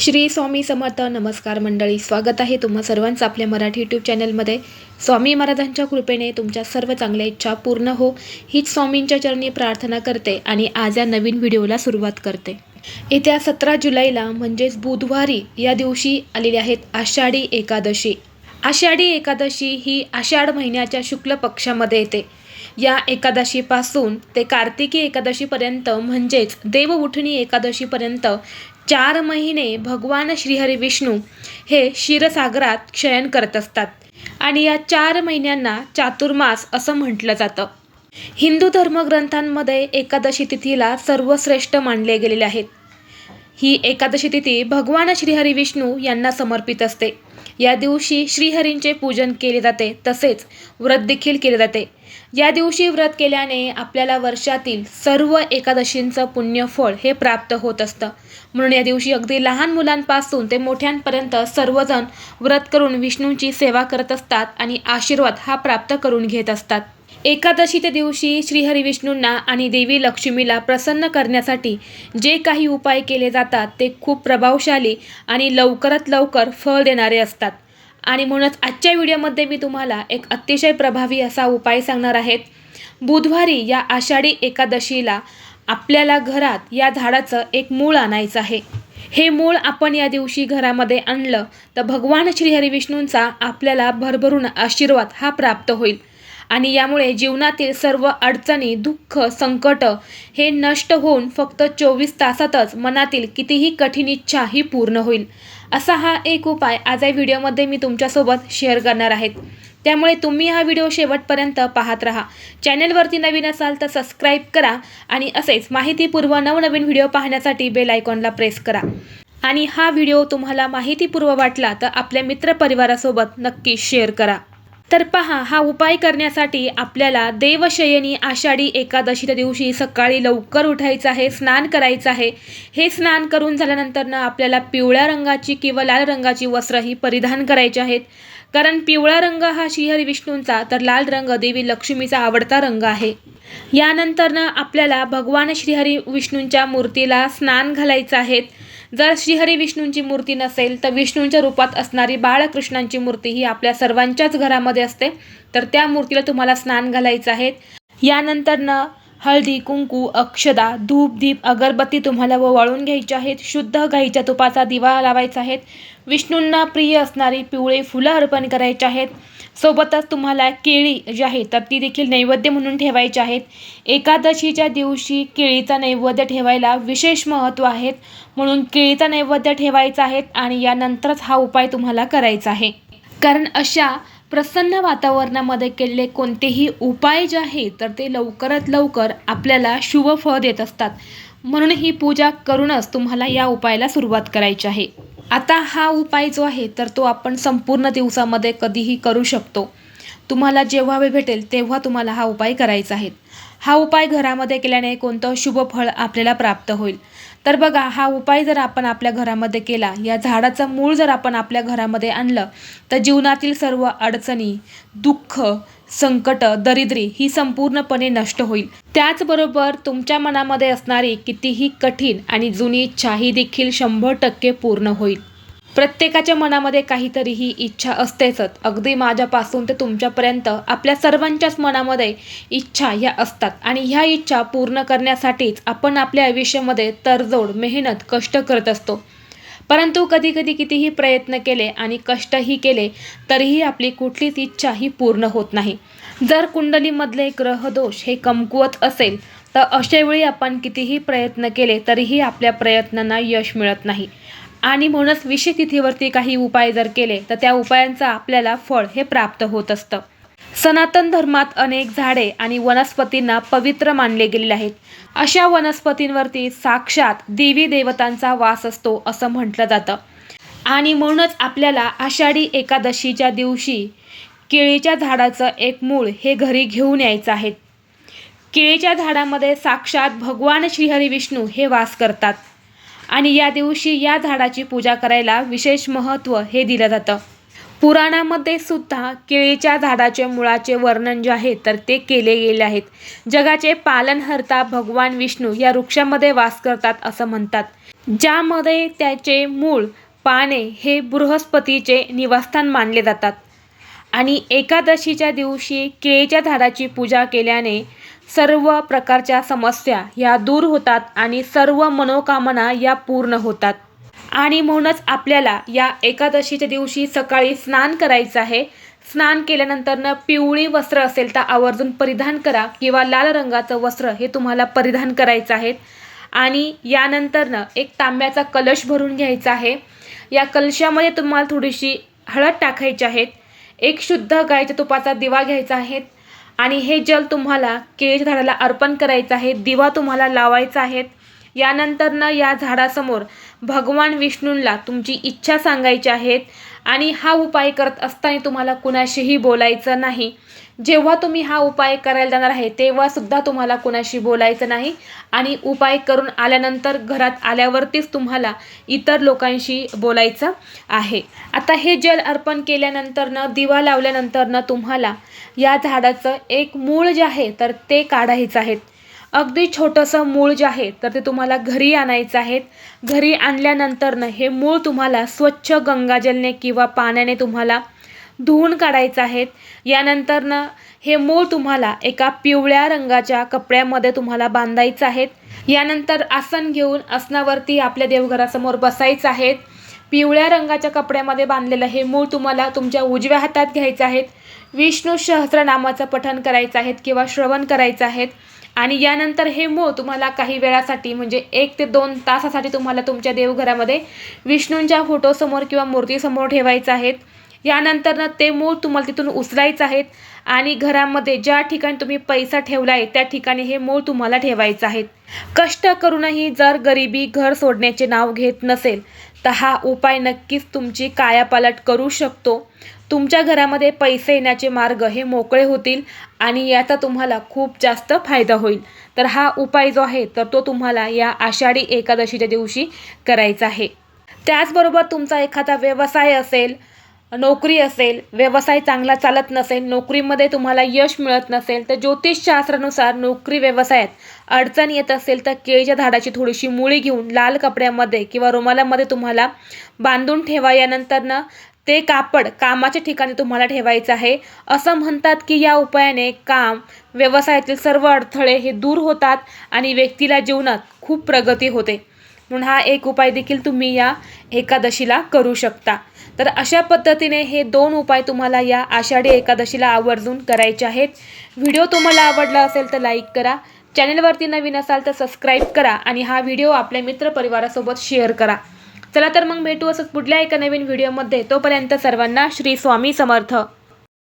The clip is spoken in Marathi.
श्री स्वामी समर्थ नमस्कार मंडळी स्वागत आहे तुम्हा सर्वांचं आपल्या मराठी यूट्यूब चॅनलमध्ये स्वामी महाराजांच्या कृपेने तुमच्या सर्व चांगल्या इच्छा पूर्ण हो. हीच स्वामींच्या चरणी प्रार्थना करते आणि आज या नवीन व्हिडिओला सुरुवात करते. येत्या सतरा जुलैला म्हणजेच बुधवारी या दिवशी आलेली आहेत आषाढी एकादशी. आषाढी एकादशी ही आषाढ महिन्याच्या शुक्ल पक्षामध्ये येते. या एकादशीपासून ते कार्तिकी एकादशीपर्यंत म्हणजेच देवउठणी एकादशीपर्यंत चार महिने भगवान श्रीहरी विष्णू हे क्षीरसागरात शयन करत असतात. आणि या चार महिन्यांना चातुर्मास असं म्हटलं जातं. हिंदू धर्मग्रंथांमध्ये एकादशी तिथीला सर्वश्रेष्ठ मानले गेलेले आहेत. ही एकादशी तिथी भगवान श्रीहरी विष्णू यांना समर्पित असते. या दिवशी श्रीहरींचे पूजन केले जाते तसेच व्रत देखील केले जाते. या दिवशी व्रत केल्याने आपल्याला वर्षातील सर्व एकादशींचं पुण्यफळ हे प्राप्त होत असतं. म्हणून या दिवशी अगदी लहान मुलांपासून ते मोठ्यांपर्यंत सर्वजण व्रत करून विष्णूंची सेवा करत असतात आणि आशीर्वाद हा प्राप्त करून घेत असतात. एकादशीच्या दिवशी श्रीहरी विष्णूंना आणि देवी लक्ष्मीला प्रसन्न करण्यासाठी जे काही उपाय केले जातात ते खूप प्रभावशाली आणि लवकरात लवकर फळ देणारे असतात. आणि म्हणूनच आजच्या व्हिडिओमध्ये मी तुम्हाला एक अतिशय प्रभावी असा उपाय सांगणार आहेत बुधवारी या आषाढी एकादशीला आपल्याला घरात या झाडाचं एक मूळ आणायचं आहे. हे मूळ आपण या दिवशी घरामध्ये आणलं तर भगवान श्रीहरी विष्णूंचा आपल्याला भरभरून आशीर्वाद हा प्राप्त होईल. आणि यामुळे जीवनातील सर्व अडचणी दुःख संकट हे नष्ट होऊन फक्त चोवीस तासातच मनातील कितीही कठीण इच्छा ही पूर्ण होईल. असा हा एक उपाय आज या व्हिडिओमध्ये मी तुमच्यासोबत शेअर करणार आहेत त्यामुळे तुम्ही हा व्हिडिओ शेवटपर्यंत पाहत राहा. चॅनलवरती नवीन असाल तर सबस्क्राईब करा आणि असेच माहितीपूर्व नवनवीन व्हिडिओ पाहण्यासाठी बेल आयकॉनला प्रेस करा. आणि हा व्हिडिओ तुम्हाला माहितीपूर्व वाटला तर आपल्या मित्रपरिवारासोबत नक्की शेअर करा. तर पहा हा उपाय करण्यासाठी आपल्याला देवशयनी आषाढी एकादशीच्या दिवशी सकाळी लवकर उठायचं आहे स्नान करायचं आहे. हे स्नान करून झाल्यानंतरनं आपल्याला पिवळ्या रंगाची किंवा लाल रंगाची वस्त्र ही परिधान करायची आहेत. कारण पिवळा रंग हा श्रीहरी विष्णूंचा तर लाल रंग देवी लक्ष्मीचा आवडता रंग आहे. यानंतरनं आपल्याला भगवान श्रीहरी विष्णूंच्या मूर्तीला स्नान घालायचं आहे. जर श्रीहरी विष्णूंची मूर्ती नसेल तर विष्णूंच्या रूपात असणारी बाळकृष्णांची मूर्ती ही आपल्या सर्वांच्याच घरामध्ये असते. तर त्या मूर्तीला तुम्हाला स्नान घालायचं आहे. यानंतर न हळदी कुंकू अक्षदा धूप दीप अगरबत्ती तुम्हाला व वाळून घ्यायची आहेत. शुद्ध गाईच्या तुपाचा दिवा लावायचा आहेत विष्णूंना प्रिय असणारी पिवळे फुलं अर्पण करायची आहेत. सोबतच तुम्हाला केळी जी आहे तर ती देखील नैवेद्य म्हणून ठेवायची आहेत. एकादशीच्या दिवशी केळीचा नैवेद्य ठेवायला विशेष महत्त्व आहेत. म्हणून केळीचा नैवेद्य ठेवायचा आहे आणि यानंतरच हा उपाय तुम्हाला करायचा आहे. कारण अशा प्रसन्न वातावरणामध्ये केलेले कोणतेही उपाय जे आहे तर ते लवकरात लवकर आपल्याला शुभ फळ देत असतात. म्हणून ही पूजा करूनच तुम्हाला या उपायाला सुरुवात करायची आहे. आता हा उपाय जो आहे तर तो आपण संपूर्ण दिवसामध्ये कधीही करू शकतो. तुम्हाला जेव्हा वेळ भेटेल तेव्हा तुम्हाला हा उपाय करायचा आहे. हा उपाय घरामध्ये केल्याने कोणतं शुभ फळ आपल्याला प्राप्त होईल? तर बघा हा उपाय जर आपण आपल्या घरामध्ये केला या झाडाचं मूळ जर आपण आपल्या घरामध्ये आणलं तर जीवनातील सर्व अडचणी दुःख संकट दरिद्री ही संपूर्णपणे नष्ट होईल. त्याचबरोबर तुमच्या मनामध्ये असणारी कितीही कठीण आणि जुनी इच्छा ही देखील शंभर टक्के पूर्ण होईल. प्रत्येकाच्या मनामध्ये काहीतरी ही इच्छा असतेच. अगदी माझ्यापासून ते तुमच्यापर्यंत आपल्या सर्वांच्याच मनामध्ये इच्छा ह्या असतात. आणि ह्या इच्छा पूर्ण करण्यासाठीच आपण आपल्या आयुष्यामध्ये तडजोड मेहनत कष्ट करत असतो. परंतु कधी कधी कितीही प्रयत्न केले आणि कष्टही केले तरीही आपली कुठलीच इच्छा ही पूर्ण होत नाही. जर कुंडलीमधले ग्रहदोष हे कमकुवत असेल तर अशावेळी आपण कितीही प्रयत्न केले तरीही आपल्या प्रयत्नांना यश मिळत नाही. आणि म्हणूनच विषय तिथीवरती काही उपाय जर केले तर त्या उपायांचा आपल्याला फळ हे प्राप्त होत असतं. सनातन धर्मात अनेक झाडे आणि वनस्पतींना पवित्र मानले गेलेले आहेत. अशा वनस्पतींवरती साक्षात देवी देवतांचा वास असतो असं म्हटलं जातं. आणि म्हणूनच आपल्याला आषाढी एकादशीच्या दिवशी केळीच्या झाडाचं एक मूळ हे घरी घेऊन यायचं आहे. केळीच्या झाडामध्ये साक्षात भगवान श्रीहरी विष्णू हे वास करतात. आणि या दिवशी या झाडाची पूजा करायला विशेष महत्त्व हे दिलं जातं. पुराणामध्ये सुद्धा केळीच्या झाडाचे मुळाचे वर्णन जे आहे तर ते केले गेले आहेत. जगाचे पालनहर्ता भगवान विष्णू या वृक्षामध्ये वास करतात असं म्हणतात. ज्यामध्ये त्याचे मूळ पाने हे बृहस्पतीचे निवासस्थान मानले जातात. आणि एकादशीच्या दिवशी केळीच्या झाडाची पूजा केल्याने सर्व प्रकारच्या समस्या या दूर होतात आणि सर्व मनोकामना या पूर्ण होतात. आणि म्हणूनच आपल्याला या एकादशीच्या दिवशी सकाळी स्नान करायचं आहे. स्नान केल्यानंतरनं पिवळी वस्त्र असेल तर आवर्जून परिधान करा किंवा लाल रंगाचं वस्त्र हे तुम्हाला परिधान करायचं आहे. आणि यानंतरनं एक तांब्याचा कलश भरून घ्यायचा आहे. या कलशामध्ये तुम्हाला थोडीशी हळद टाकायची आहेत एक शुद्ध गायच्या तुपाचा दिवा घ्यायचा आहे. आणि हे जल तुम्हाला केळीच्या झाडाला अर्पण करायचं आहे दिवा तुम्हाला लावायचा आहे. यानंतरनं या झाडासमोर भगवान विष्णूंना तुमची इच्छा सांगायची आहेत आणि हा उपाय करत असताना तुम्हाला कुणाशीही बोलायचं नाही. जेव्हा तुम्ही हा उपाय करायला जाणार आहे तेव्हासुद्धा तुम्हाला कुणाशी बोलायचं नाही. आणि उपाय करून आल्यानंतर घरात आल्यावरतीच तुम्हाला इतर लोकांशी बोलायचं आहे. आता हे जल अर्पण केल्यानंतरनं दिवा लावल्यानंतरनं तुम्हाला या झाडाचं एक मूळ जे आहे तर ते काढायचं आहे. अगदी छोटंसं मूळ जे आहे तर ते तुम्हाला घरी आणायचं आहे. घरी आणल्यानंतरनं हे मूळ तुम्हाला स्वच्छ गंगाजलने किंवा पाण्याने तुम्हाला धुवून काढायचं आहे. यानंतरनं हे मूळ तुम्हाला एका पिवळ्या रंगाच्या कपड्यामध्ये तुम्हाला बांधायचं आहेत यानंतर आसन घेऊन आसनावरती आपल्या देवघरासमोर बसायचं आहेत पिवळ्या रंगाच्या कपड्यामध्ये बांधलेलं हे मूळ तुम्हाला तुमच्या उजव्या हातात घ्यायचं आहेत विष्णू सहस्रनामाचं पठण करायचं आहेत किंवा श्रवण करायचं आहेत आणि यानंतर हे मूळ तुम्हाला काही वेळासाठी म्हणजे एक ते दोन तासासाठी तुम्हाला तुमच्या देवघरामध्ये विष्णूंच्या फोटोसमोर किंवा मूर्तीसमोर ठेवायचं आहेत. यानंतरनं ते मूळ तुम्हाला तिथून उचलायचं आहेत आणि घरामध्ये ज्या ठिकाणी तुम्ही पैसा ठेवला आहे त्या ठिकाणी हे मूळ तुम्हाला ठेवायचं आहे कष्ट करूनही जर गरिबी घर सोडण्याचे नाव घेत नसेल तर हा उपाय नक्कीच तुमची कायापालट करू शकतो. तुमच्या घरामध्ये पैसे येण्याचे मार्ग हे मोकळे होतील आणि याचा तुम्हाला खूप जास्त फायदा होईल. तर हा उपाय जो आहे तर तो तुम्हाला या आषाढी एकादशीच्या दिवशी करायचा आहे. त्याचबरोबर तुमचा एखादा व्यवसाय असेल नोकरी असेल व्यवसाय चांगला चालत नसेल नोकरीमध्ये तुम्हाला यश मिळत नसेल तर ज्योतिषशास्त्रानुसार नोकरी व्यवसायात अडचण येत असेल तर केळीच्या झाडाची थोडीशी मुळी घेऊन लाल कपड्यामध्ये किंवा रुमालामध्ये तुम्हाला बांधून ठेवा. यानंतरनं ते कापड कामाच्या ठिकाणी तुम्हाला ठेवायचं आहे. असं म्हणतात की या उपायाने काम व्यवसायातील सर्व अडथळे हे दूर होतात आणि व्यक्तीला जीवनात खूप प्रगती होते. म्हणून हा एक उपाय देखील तुम्ही या एकादशीला करू शकता. तर अशा पद्धतीने हे दोन उपाय तुम्हाला या आषाढी एकादशीला आवर्जून करायचे आहेत. व्हिडिओ तुम्हाला आवडला असेल तर लाईक करा. चॅनलवरती नवीन असाल तर सबस्क्राईब करा आणि हा व्हिडिओ आपल्या मित्रपरिवारासोबत शेअर करा. चला तर मग भेटू असंच पुढल्या एका नवीन व्हिडिओमध्ये. तोपर्यंत सर्वांना श्री स्वामी समर्थ.